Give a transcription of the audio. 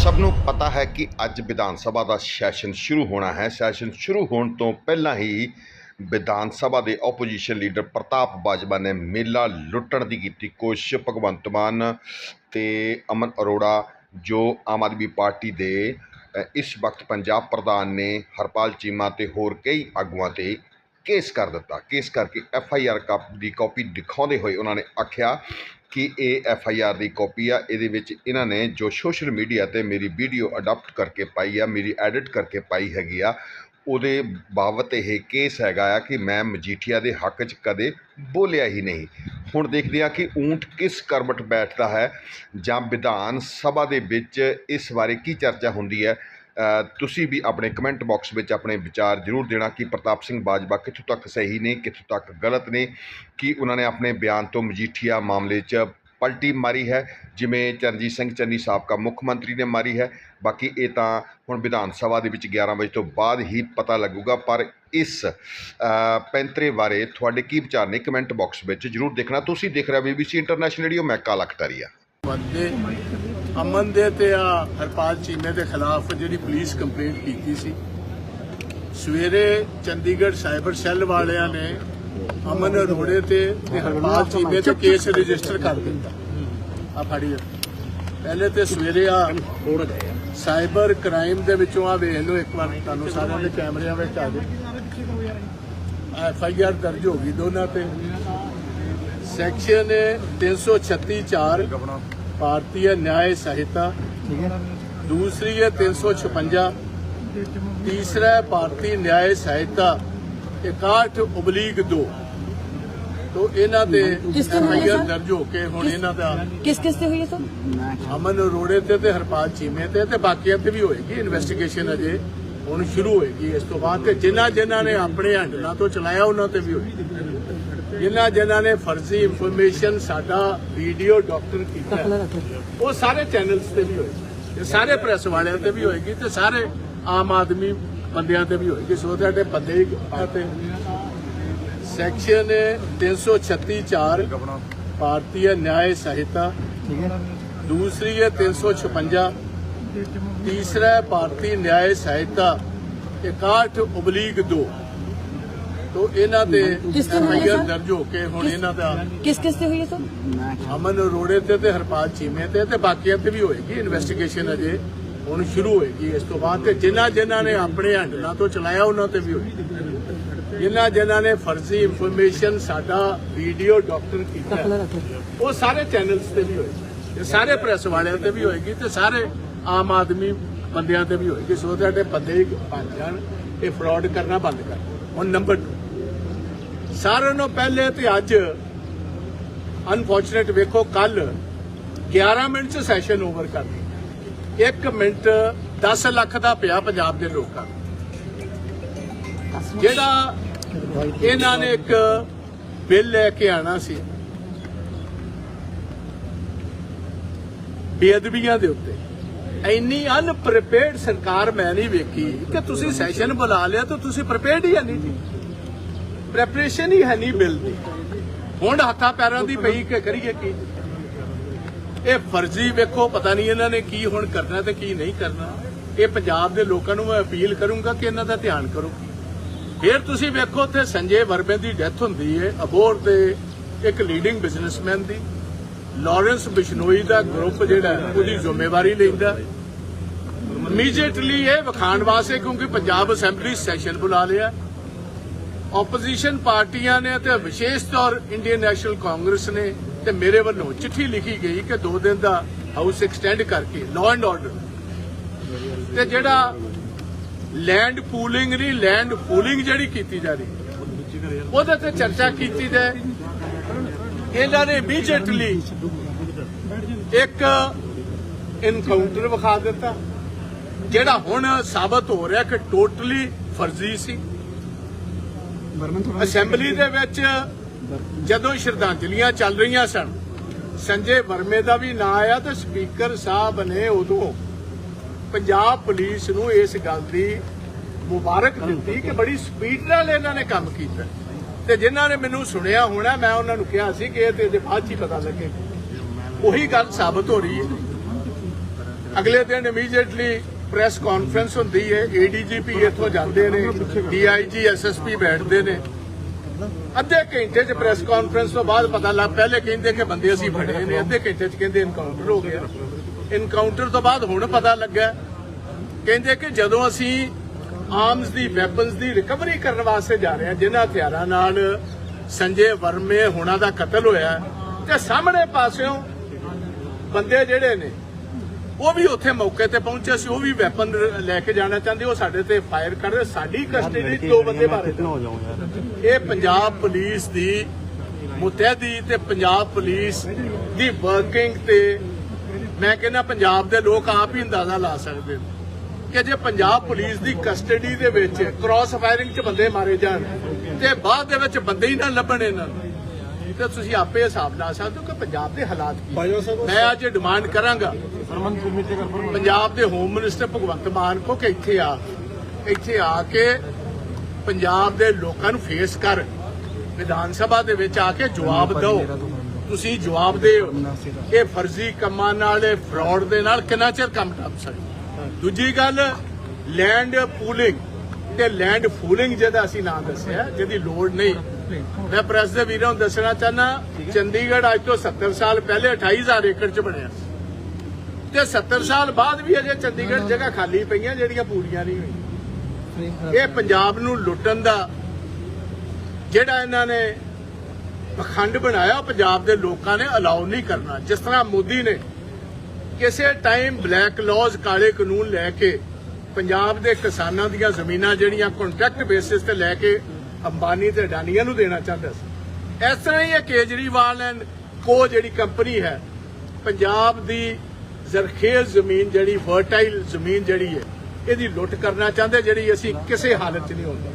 ਸਭ ਨੂੰ ਪਤਾ ਹੈ ਕਿ ਅੱਜ ਵਿਧਾਨ ਸਭਾ ਦਾ ਸੈਸ਼ਨ ਸ਼ੁਰੂ ਹੋਣਾ ਹੈ। ਸੈਸ਼ਨ ਸ਼ੁਰੂ ਹੋਣ ਤੋਂ ਪਹਿਲਾਂ ਹੀ ਵਿਧਾਨ ਸਭਾ ਦੇ ਆਪੋਜੀਸ਼ਨ ਲੀਡਰ ਪ੍ਰਤਾਪ ਬਾਜਵਾ ਨੇ ਮੇਲਾ ਲੁੱਟਣ ਦੀ ਕੀਤੀ ਕੋਸ਼ਿਸ਼। ਭਗਵੰਤ ਮਾਨ ਤੇ ਅਮਨ ਅਰੋੜਾ, ਜੋ ਆਮ ਆਦਮੀ ਪਾਰਟੀ ਦੇ ਇਸ ਵਕਤ ਪੰਜਾਬ ਪ੍ਰਧਾਨ ਨੇ ਹਰਪਾਲ ਚੀਮਾ ਤੇ ਹੋਰ ਕਈ ਆਗੂਆਂ ਤੇ ਕੇਸ ਕਰ ਦਿੱਤਾ। ਕੇਸ ਕਰਕੇ ਐਫ ਆਈ ਆਰ ਦੀ ਕਾਪੀ ਦਿਖਾਉਂਦੇ ਹੋਏ ਉਹਨਾਂ ਨੇ ਆਖਿਆ ਕਿ ਇਹ ਐਫ ਆਈ ਆਰ ਦੀ ਕਾਪੀ ਆ, ਇਹਦੇ ਵਿੱਚ ਇਹਨਾਂ ਨੇ ਜੋ ਸੋਸ਼ਲ ਮੀਡੀਆ ਤੇ ਮੇਰੀ ਵੀਡੀਓ ਅਡਾਪਟ ਕਰਕੇ ਪਾਈ ਆ, ਮੇਰੀ ਐਡਿਟ ਕਰਕੇ ਪਾਈ ਹੈਗੀ ਆ, ਉਹਦੇ ਬਾਬਤ ਇਹ ਕੇਸ ਹੈਗਾ ਆ ਕਿ ਮੈਂ ਮਜੀਠੀਆ ਦੇ ਹੱਕ 'ਚ ਕਦੇ ਬੋਲਿਆ ਹੀ ਨਹੀਂ। ਹੁਣ ਦੇਖਦੇ ਆ ਕਿ ਊਂਟ ਕਿਸ ਕਰਵਟ ਬੈਠਦਾ ਹੈ ਜਾਂ ਵਿਧਾਨ ਸਭਾ ਦੇ ਵਿੱਚ ਇਸ ਬਾਰੇ ਕੀ ਚਰਚਾ ਹੁੰਦੀ ਹੈ। ਤੁਸੀਂ ਵੀ ਆਪਣੇ ਕਮੈਂਟ ਬਾਕਸ ਵਿੱਚ ਆਪਣੇ ਵਿਚਾਰ ਜ਼ਰੂਰ ਦੇਣਾ ਕਿ ਪ੍ਰਤਾਪ ਸਿੰਘ ਬਾਜਵਾ ਕਿੱਥੋਂ ਤੱਕ ਸਹੀ ਨੇ, ਕਿੱਥੋਂ ਤੱਕ ਗਲਤ ਨੇ, ਕਿ ਉਹਨਾਂ ਨੇ ਆਪਣੇ ਬਿਆਨ ਤੋਂ ਮਜੀਠੀਆ ਮਾਮਲੇ 'ਚ ਪਲਟੀ ਮਾਰੀ ਹੈ, ਜਿਵੇਂ ਚਰਨਜੀਤ ਸਿੰਘ ਚੰਨੀ ਸਾਬਕਾ ਮੁੱਖ ਮੰਤਰੀ ਨੇ ਮਾਰੀ ਹੈ। ਬਾਕੀ ਇਹ ਤਾਂ ਹੁਣ ਵਿਧਾਨ ਸਭਾ ਦੇ ਵਿੱਚ 11 ਵਜੇ ਤੋਂ ਬਾਅਦ ਹੀ ਪਤਾ ਲੱਗੂਗਾ, ਪਰ ਇਸ ਪੈਂਤਰੇ ਬਾਰੇ ਤੁਹਾਡੇ ਕੀ ਵਿਚਾਰ ਨੇ ਕਮੈਂਟ ਬਾਕਸ ਵਿੱਚ ਜ਼ਰੂਰ ਦੇਖਣਾ। ਤੁਸੀਂ ਦੇਖ ਰਹੇ ਹੋ ਬੀਬੀਸੀ ਇੰਟਰਨੈਸ਼ਨਲ ਰੇਡੀਓ ਮੈਂ ਕਾਲਾ ਖਟਾਰੀਆ। ਬੰਦੇ ਅਮਨ ਦੇ ਤੇ ਆ ਹਰਪਾਲ ਚੀਮੇ ਦੇ ਖਿਲਾਫ ਜਿਹੜੀ ਪੁਲਿਸ ਕੰਪਲੇਂਟ ਕੀਤੀ ਸੀ, ਸਵੇਰੇ ਚੰਡੀਗੜ੍ਹ ਸਾਈਬਰ ਸੈੱਲ ਵਾਲਿਆਂ ਨੇ ਅਮਨ ਅਰੋੜੇ ਤੇ ਤੇ ਹਰਪਾਲ ਚੀਮੇ ਤੇ ਕੇਸ ਰਜਿਸਟਰ ਕਰ ਦਿੱਤਾ। ਆ ਫੜੀ ਪਹਿਲੇ ਤੇ ਸਵੇਰੇ ਆ ਸਾਈਬਰ ਕ੍ਰਾਈਮ ਦੇ ਵਿੱਚੋਂ ਆ ਵੇਖ ਲਓ ਇੱਕ ਵਾਰ ਤੁਹਾਨੂੰ ਸਾਰਿਆਂ ਦੇ ਕੈਮਰਿਆਂ ਵਿੱਚ ਆ ਜਾਏ ਐਫ ਆਈ ਆਰ ਦਰਜ ਹੋ ਗਈ ਦੋਨਾਂ ਤੇ। ਸੈਕਸ਼ਨ 336 4 ਭਾਰਤੀ ਨਿਆਇ संहिता। दूसरी है तीन सौ छपंजा तीसरा है भारतीय न्याय संहिता। ਇਕਾਹਠ ਉਬਲੀਗ 2 ਤੋ ਇਹਨਾਂ ਦੇ ਐਫਆਈਆਰ ਦਰਜ ਹੋ ਕੇ ਹੁਣ ਇਹਨਾਂ ਦਾ ਕਿਸ ਕਿਸ ਤੇ ਹੋਈ ਹੈ ਸਰ ਅਮਨ ਅਰੋੜੇ ਤੇ ਤੇ ਹਰਪਾਲ ਚੀਮੇ ਤੇ ਤੇ ਬਾਕੀਆਂ ਤੇ ਵੀ ਹੋਏਗੀ ਇਨਵੈਸਟੀਗੇਸ਼ਨ ਅਜੇ ਹੁਣ ਸ਼ੁਰੂ ਹੋਏਗੀ ਇਸ ਤੋਂ ਬਾਅਦ ਤੇ ਜਿਨ੍ਹਾਂ ਜਿਨ੍ਹਾਂ ਨੇ ਆਪਣੇ ਹੰਡਣਾ ਤੋਂ ਚਲਾਇਆ ਉਹਨਾਂ ਤੇ ਵੀ ਹੋਏਗੀ ਜਿਨ੍ਹਾਂ ਜਿਨ੍ਹਾਂ ਨੇ ਫਰਜ਼ੀ ਇਨਫੋਰਮੇਸ਼ਨ ਸਾਡਾ ਵੀਡੀਓ ਡਾਕਟਰ ਕੀਤਾ ਉਹ ਸਾਰੇ ਚੈਨਲਸ ਤੇ ਵੀ ਹੋਏ ਤੇ ਸਾਰੇ ਪ੍ਰੈਸ ਵਾਲਿਆਂ ਤੇ ਵੀ ਹੋਏਗੀ ਤੇ ਸਾਰੇ ਆਮ ਆਦਮੀ ਬੰਦਿਆਂ ਤੇ ਵੀ ਹੋਏਗੀ। ਸੋ ਤੁਹਾਡੇ ਬੰਦੇ ਹੀ ਸੈਕਸ਼ਨ 336.4 ਭਾਰਤੀ ਨਿਆਂ ਸਹਿਤਾ ਦੂਸਰੀ ਹੈ 356 ਤੀਸਰਾ ਭਾਰਤੀ ਨਿਆਂ ਸਹਿਤਾ 61 ਉਬਲੀਗ 2 ਤੋਂ ਇਹਨਾਂ ਦੇ ਕਿਸ ਤੇ ਹੋਈ ਹੈ ਸਰ? ਦਰਜ ਹੋ ਕੇ ਹੁਣ ਇਹਨਾਂ ਦਾ ਕਿਸ ਕਿਸ ਤੇ ਹੋਈ ਹੈ ਸਰ? ਅਮਨ ਅਰੋੜੇ ਤੇ ਤੇ ਹਰਪਾਲ ਚੀਮੇ ਤੇ ਤੇ ਬਾਕੀਆਂ ਤੇ ਵੀ ਹੋਏਗੀ ਇਨਵੈਸਟੀਗੇਸ਼ਨ ਅਜੇ। ਹੁਣ ਸ਼ੁਰੂ ਹੋਏਗੀ। ਇਸ ਤੋਂ ਬਾਅਦ ਤੇ ਜਿਨ੍ਹਾਂ ਜਿਨ੍ਹਾਂ ਨੇ ਆਪਣੇ ਹੈਂਡਲਾਂ ਤੋਂ ਚਲਾਇਆ ਉਹਨਾਂ ਤੇ ਵੀ ਹੋਏਗੀ। ਜਿਨ੍ਹਾਂ ਜਿਨ੍ਹਾਂ ਨੇ ਫਰਜ਼ੀ ਇਨਫੋਰਮੇਸ਼ਨ ਸਾਡਾ ਵੀਡੀਓ ਡਾਕਟਰ ਕੀਤਾ ਹੈ, ਉਹ ਸਾਰੇ ਚੈਨਲਸ ਤੇ ਵੀ ਹੋਏਗੀ। ਤੇ ਸਾਰੇ ਪ੍ਰੈਸ ਵਾਲਿਆਂ ਤੇ ਵੀ ਹੋਏਗੀ ਤੇ ਸਾਰੇ ਆਮ ਆਦਮੀ ਬੰਦਿਆਂ ਤੇ ਵੀ ਹੋਏਗੀ। ਸੋ ਤੁਹਾਡੇ ਬੰਦੇ ਹੀ ਬਣ ਜਾਣ। ਇਹ ਫਰਾਡ ਕਰਨਾ ਬੰਦ ਕਰ ਹੁਣ ਨੰਬਰ 2 ਸਾਰਿਆਂ ਨੂੰ ਪਹਿਲੇ ਤੇ ਅੱਜ ਅਨਫੋਰਚੂਨੇਟ ਵੇਖੋ ਕੱਲ 11 ਮਿੰਟ ਚ ਸੈਸ਼ਨ ਓਵਰ ਕਰ ਦਿੱਤਾ। 1 ਮਿੰਟ 10 ਲੱਖ ਦਾ ਪਿਆ ਪੰਜਾਬ ਦੇ ਲੋਕਾਂ ਜਿਹੜਾ ਇਹਨਾਂ ਨੇ ਇੱਕ ਬਿੱਲ ਲੈ ਕੇ ਆਣਾ ਸੀ, ਬੇਅਦਬੀਆਂ ਦੇ ਉੱਤੇ। ਇੰਨੀ ਅਨਪ੍ਰਿਪੇਅਰਡ ਸਰਕਾਰ ਮੈਂ ਨਹੀਂ ਵੇਖੀ ਕਿ ਤੁਸੀਂ ਸੈਸ਼ਨ ਬੁਲਾ ਲਿਆ ਤਾਂ ਤੁਸੀਂ ਪ੍ਰਿਪੇਅਰਡ ਹੀ ਨਹੀਂ। ਜੀ ਪ੍ਰੈਪਰੇਸ਼ਨ ਹੀ ਹੈ ਨਹੀਂ ਬਿੱਲ ਦੀ। ਹੁਣ ਹੱਥਾਂ ਪੈਰਾਂ ਦੀ ਪਈ ਕਿ ਕਰੀਏ ਕੀ? ਇਹ ਫਰਜ਼ੀ ਵੇਖੋ, ਪਤਾ ਨਹੀਂ ਇਹਨਾਂ ਨੇ ਕੀ ਹੁਣ ਕਰਨਾ ਤੇ ਕੀ ਨਹੀਂ ਕਰਨਾ। ਇਹ ਪੰਜਾਬ ਦੇ ਲੋਕਾਂ ਨੂੰ ਮੈਂ ਅਪੀਲ ਕਰੂੰਗਾ ਕਿ ਇਹਨਾਂ ਦਾ ਧਿਆਨ ਕਰੋ। ਫਿਰ ਤੁਸੀਂ ਵੇਖੋ, ਉੱਥੇ ਸੰਜੇ ਵਰਮੇ ਦੀ ਡੈਥ ਹੁੰਦੀ ਹੈ ਅਬੋਰ ਦੇ ਇੱਕ ਲੀਡਿੰਗ ਬਿਜ਼ਨਸਮੈਨ ਦੀ। ਲਾਰੈਂਸ ਬਿਸ਼ਨੋਈ ਦਾ ਗਰੁੱਪ ਜਿਹੜਾ ਉਹਦੀ ਜ਼ਿੰਮੇਵਾਰੀ ਲੈਂਦਾ ਇਮੀਡੀਏਟਲੀ ਇਹ ਵਿਖਾਣ ਵਾਸਤੇ ਕਿਉਂਕਿ ਪੰਜਾਬ ਅਸੈਂਬਲੀ ਸੈਸ਼ਨ ਬੁਲਾ ਲਿਆ ਆਪੋਜੀਸ਼ਨ ਪਾਰਟੀਆਂ ਨੇ ਤੇ ਵਿਸ਼ੇਸ਼ ਤੌਰ ਇੰਡੀਅਨ ਨੈਸ਼ਨਲ ਕਾਂਗਰਸ ਨੇ ਤੇ ਮੇਰੇ ਵੱਲੋਂ ਚਿੱਠੀ ਲਿਖੀ ਗਈ ਕਿ ਦੋ ਦਿਨ ਦਾ ਹਾਊਸ ਐਕਸਟੈਂਡ ਕਰਕੇ ਲਾਅ ਐਂਡ ਆਰਡਰ ਤੇ ਜਿਹੜਾ ਲੈਂਡ ਪੂਲਿੰਗ ਨਹੀਂ ਲੈਂਡ ਪੂਲਿੰਗ ਜਿਹੜੀ ਕੀਤੀ ਜਾ ਰਹੀ, ਉਹਦੇ ਤੇ ਚਰਚਾ ਕੀਤੀ ਜਾਏ। ਇਹਨਾਂ ਨੇ ਇਮੀਡੀਏਟਲੀ ਇੱਕ ਇਨਕਾਊਂਟਰ ਵਿਖਾ ਦਿੱਤਾ ਜਿਹੜਾ ਹੁਣ ਸਾਬਤ ਹੋ ਰਿਹਾ ਕਿ ਟੋਟਲੀ ਫਰਜ਼ੀ ਸੀ। ਅਸੈਂਬਲੀ ਦੇ ਵਿੱਚ ਜਦੋਂ ਸ਼ਰਧਾਂਜਲੀਆਂ ਚੱਲ ਰਹੀਆਂ ਸਨ ਸੰਜੇ ਵਰਮੇ ਦਾ ਵੀ ਨਾਂ ਆਇਆ ਤੇ ਸਪੀਕਰ ਸਾਹਿਬ ਨੇ ਉਦੋਂ ਪੰਜਾਬ ਪੁਲਿਸ ਨੂੰ ਇਸ ਗੱਲ ਦੀ ਮੁਬਾਰਕ ਦਿੱਤੀ ਕਿ ਬੜੀ ਸਪੀਡ ਨਾਲ ਇਹਨਾਂ ਨੇ ਕੰਮ ਕੀਤਾ। ਤੇ ਜਿਨ੍ਹਾਂ ਨੇ ਮੈਨੂੰ ਸੁਣਿਆ ਹੋਣਾ, ਮੈਂ ਉਹਨਾਂ ਨੂੰ ਕਿਹਾ ਸੀ ਕਿ ਇਹ ਤੇ ਬਾਅਦ ਚ ਹੀ ਪਤਾ ਲੱਗੇ। ਉਹੀ ਗੱਲ ਸਾਬਤ ਹੋ ਰਹੀ ਹੈ। ਅਗਲੇ ਦਿਨ ਇਮੀਡੀਏਟਲੀ ਪ੍ਰੈਸ ਕਾਨਫਰੰਸ ਹੁੰਦੀ ਹੈ। ਏਡੀਜੀਪੀ ਇੱਥੋਂ ਜਾਂਦੇ ਨੇ ਡੀਆਈਜੀ ਐਸਐਸਪੀ ਬੈਠਦੇ ਨੇ। ਅੱਧੇ ਘੰਟੇ 'ਚ ਪ੍ਰੈਸ ਕਾਨਫਰੰਸ ਤੋਂ ਬਾਅਦ ਪਤਾ ਲੱਗ, ਪਹਿਲੇ ਕਹਿੰਦੇ ਕਿ ਬੰਦੇ ਅਸੀਂ ਫੜੇ ਨੇ, ਅੱਧੇ ਘੰਟੇ 'ਚ ਕਹਿੰਦੇ ਇਨਕਾਊਂਟਰ ਹੋ ਗਿਆ। ਇਨਕਾਊਂਟਰ ਤੋਂ ਬਾਅਦ ਹੁਣ ਪਤਾ ਲੱਗਾ ਕਹਿੰਦੇ ਕਿ ਜਦੋਂ ਅਸੀਂ ਆਰਮਸ ਦੀ ਵੈਪਨਸ ਦੀ ਰਿਕਵਰੀ ਕਰਨ ਵਾਸਤੇ ਜਾ ਰਹੇ ਹਾਂ ਜਿਨ੍ਹਾਂ ਹਥਿਆਰਾਂ ਨਾਲ ਸੰਜੇ ਵਰਮੇ ਹੋਣਾ ਦਾ ਕਤਲ ਹੋਇਆ ਤੇ ਸਾਹਮਣੇ ਪਾਸਿਓਂ ਬੰਦੇ ਜਿਹੜੇ ਨੇ ਉਹ ਵੀ ਉੱਥੇ ਮੌਕੇ ਤੇ ਪਹੁੰਚੇ ਸੀ ਉਹ ਵੀ ਵੈਪਨ ਲੈ ਕੇ ਜਾਣਾ ਚਾਹੁੰਦੇ ਉਹ ਸਾਡੇ ਤੇ ਫਾਇਰ ਕਰ ਰਹੇ ਸਾਡੀ ਕਸਟਡੀ ਦੋ ਬੰਦੇ ਮਾਰੇ ਇਹ ਪੰਜਾਬ ਪੁਲਿਸ ਦੀ ਮੁਤਹਿਦੀ ਤੇ ਪੰਜਾਬ ਪੁਲਿਸ ਦੀ ਵਰਕਿੰਗ ਤੇ ਮੈਂ ਕਹਿੰਦਾ ਪੰਜਾਬ ਦੇ ਲੋਕ ਆਪ ਹੀ ਅੰਦਾਜ਼ਾ ਲਾ ਸਕਦੇ ਨੇ। ਕਿ ਜੇ ਪੰਜਾਬ ਪੁਲਿਸ ਦੀ ਕਸਟਡੀ ਦੇ ਵਿੱਚ ਕ੍ਰਾਸ ਫਾਇਰਿੰਗ 'ਚ ਬੰਦੇ ਮਾਰੇ ਜਾਣ ਤੇ ਬਾਅਦ ਦੇ ਵਿੱਚ ਬੰਦੇ ਹੀ ਨਾ ਲੱਭਣ ਇਹਨਾਂ ਤੇ ਤੁਸੀਂ ਆਪੇ ਹਿਸਾਬ ਲਾ ਸਕਦੇ ਹੋ ਕਿ ਪੰਜਾਬ ਦੇ ਹਾਲਾਤ ਕੀ। ਮੈਂ ਅੱਜ ਡਿਮਾਂਡ ਕਰਾਂਗਾ। ਪੰਜਾਬ ਦੇ ਹੋਮ ਮਿਨਿਸਟਰ ਭਗਵੰਤ ਮਾਨ ਕੋ ਕਿ ਇੱਥੇ ਆ ਇੱਥੇ ਆ ਕੇ ਪੰਜਾਬ ਦੇ ਲੋਕਾਂ ਨੂੰ ਫੇਸ ਕਰ ਵਿਧਾਨ ਸਭਾ ਦੇ ਵਿੱਚ ਆ ਕੇ ਜਵਾਬ ਦਿਓ। ਤੁਸੀਂ ਜਵਾਬ ਦਿਓ। ਇਹ ਫਰਜ਼ੀ ਕੰਮਾਂ ਨਾਲ ਇਹ ਫਰਾਡ ਦੇ ਨਾਲ ਕਿੰਨਾ ਚਿਰ ਕੰਮ ਟੱਪ ਸਕਦੇ? ਦੂਜੀ ਗੱਲ ਲੈਂਡ ਪੂਲਿੰਗ ਤੇ ਲੈਂਡ ਫੂਲਿੰਗ ਜਿਹਦਾ ਅਸੀਂ ਨਾਂ ਦੱਸਿਆ, ਜਿਹਦੀ ਲੋੜ ਨਹੀਂ। ਮੈਂ ਪ੍ਰੈਸ ਦੇ ਵੀਰਾਂ ਨੂੰ ਦੱਸਣਾ ਚਾਹਨਾ ਚੰਡੀਗੜ੍ਹ ਅੱਜ ਤੋਂ 70 ਸਾਲ ਪਹਿਲੇ 28000 ਏਕੜ ਚ ਬਣਿਆ। ਤੇ 70 ਸਾਲ ਬਾਅਦ ਵੀ ਅਜੇ ਚੰਡੀਗੜ੍ਹ ਜਗ੍ਹਾ ਖਾਲੀ ਪਈਆਂ, ਜਿਹੜੀਆਂ ਪੂਰੀਆਂ ਨਹੀਂ ਹੋਈਆਂ। ਇਹ ਪੰਜਾਬ ਨੂੰ ਲੁੱਟਣ ਦਾ ਜਿਹੜਾ ਇਹਨਾਂ ਨੇ ਪਖੰਡ ਬਣਾਇਆ, ਉਹ ਪੰਜਾਬ ਦੇ ਲੋਕਾਂ ਨੇ ਅਲਾਉ ਨਹੀਂ ਕਰਨਾ। ਜਿਸ ਤਰ੍ਹਾਂ ਮੋਦੀ ਨੇ ਕਿਸੇ ਟਾਈਮ ਬਲੈਕ ਲਾਜ਼ ਕਾਲੇ ਕਾਨੂੰਨ ਲੈ ਕੇ ਪੰਜਾਬ ਦੇ ਕਿਸਾਨਾਂ ਦੀਆਂ ਜ਼ਮੀਨਾਂ ਜਿਹੜੀਆਂ ਕੰਟਰੈਕਟ ਬੇਸਿਸ ਤੇ ਲੈ ਕੇ ਅੰਬਾਨੀ ਤੇ ਅਡਾਨੀਆਂ ਨੂੰ ਦੇਣਾ ਚਾਹੁੰਦਾ ਸੀ। ਇਸ ਤਰ੍ਹਾਂ ਹੀ ਇਹ ਕੇਜਰੀਵਾਲ ਐਂਡ ਕੋ ਜਿਹੜੀ ਕੰਪਨੀ ਹੈ, ਪੰਜਾਬ ਦੀ ਜ਼ਰਖੇਜ਼ ਜ਼ਮੀਨ ਜਿਹੜੀ ਫਰਟਾਈਲ ਜ਼ਮੀਨ ਜਿਹੜੀ ਹੈ, ਇਹਦੀ ਲੁੱਟ ਕਰਨਾ ਚਾਹੁੰਦੇ, ਜਿਹੜੀ ਅਸੀਂ ਕਿਸੇ ਹਾਲਤ 'ਚ ਨਹੀਂ ਹੁੰਦੇ